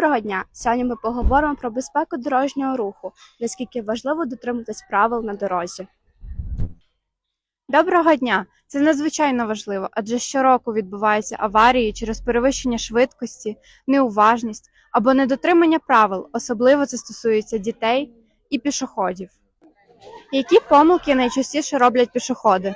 Доброго дня! Сьогодні ми поговоримо про безпеку дорожнього руху, наскільки важливо дотримуватись правил на дорозі. Доброго дня! Це надзвичайно важливо, адже щороку відбуваються аварії через перевищення швидкості, неуважність або недотримання правил, особливо це стосується дітей і пішоходів. Які помилки найчастіше роблять пішоходи?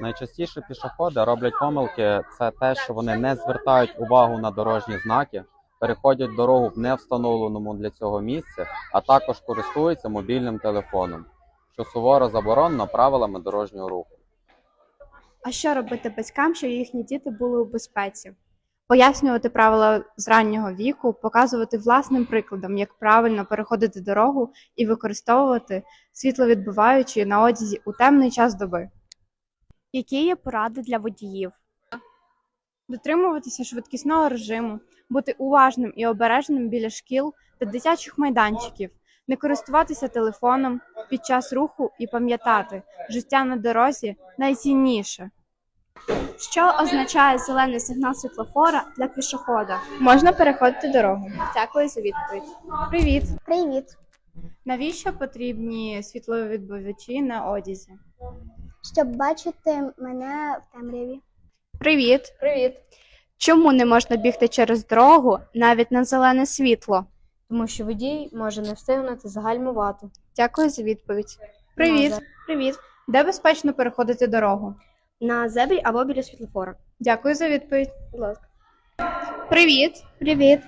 Найчастіше пішоходи роблять помилки це те, що вони не звертають увагу на дорожні знаки, переходять дорогу в невстановленому для цього місці, а також користуються мобільним телефоном, що суворо заборонено правилами дорожнього руху. А що робити батькам, щоб їхні діти були у безпеці? Пояснювати правила з раннього віку, показувати власним прикладом, як правильно переходити дорогу і використовувати світловідбиваючі на одязі у темний час доби. Які є поради для водіїв? Дотримуватися швидкісного режиму, бути уважним і обережним біля шкіл та дитячих майданчиків, не користуватися телефоном під час руху і пам'ятати, життя на дорозі найцінніше. Що означає зелений сигнал світлофора для пішохода? Можна переходити дорогу. Дякую за відповідь. Привіт. Привіт. Навіщо потрібні світловідбивачі на одязі? Щоб бачити мене в темряві. Привіт. Привіт. Чому не можна бігти через дорогу навіть на зелене світло? тому що водій може не встигнути загальмувати. Дякую за відповідь. Привіт. Привіт. Де безпечно переходити дорогу? На зебрі або біля світлофора. Дякую за відповідь. Будь ласка. Привіт. Привіт.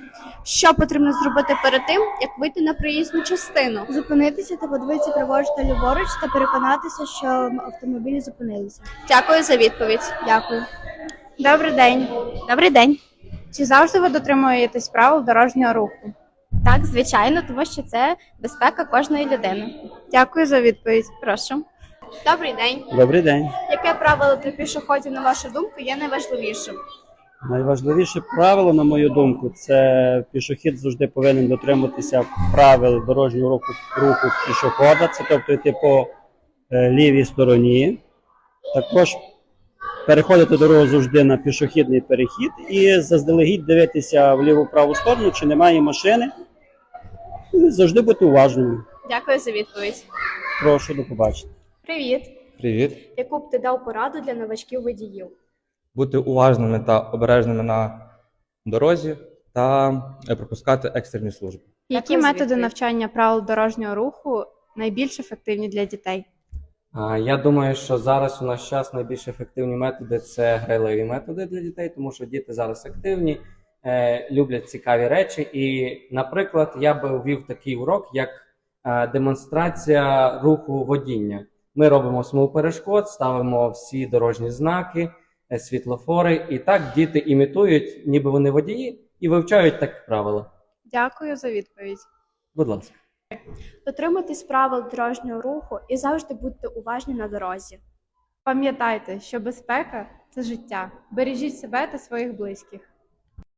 Що потрібно зробити перед тим, як вийти на проїзну частину? Зупинитися та подивитися праворуч та ліворуч та переконатися, що автомобілі зупинилися. Дякую за відповідь. Дякую. Добрий день. Добрий день. Чи завжди ви дотримуєтесь правил дорожнього руху? Так, звичайно, тому що це безпека кожної людини. Дякую за відповідь. Прошу. Добрий день. Добрий день. Яке правило для пішоходів, на вашу думку, є найважливішим? Найважливіше правило, на мою думку, це пішохід завжди повинен дотримуватися правил дорожнього руху руху пішохода, це тобто йти по е, лівій стороні. Також переходити дорогу завжди на пішохідний перехід і заздалегідь дивитися в ліву праву сторону, чи немає машини. І завжди бути уважними. Дякую за відповідь. Прошу до побачення. Привіт. Привіт. Яку б ти дав пораду для новачків водіїв? Бути уважними та обережними на дорозі та е, пропускати екстрені служби. Які Дякую за методи відповідь. навчання правил дорожнього руху найбільш ефективні для дітей? Я думаю, що зараз у наш час найбільш ефективні методи це грайливі методи для дітей, тому що діти зараз активні, е, люблять цікаві речі. І, наприклад, я би ввів такий урок, як е, демонстрація руху водіння. Ми робимо смугу перешкод, ставимо всі дорожні знаки, е, світлофори, і так діти імітують, ніби вони водії, і вивчають так правила. Дякую за відповідь. Будь ласка. Дотримуйтесь правил дорожнього руху і завжди будьте уважні на дорозі. Пам'ятайте, що безпека це життя. Бережіть себе та своїх близьких.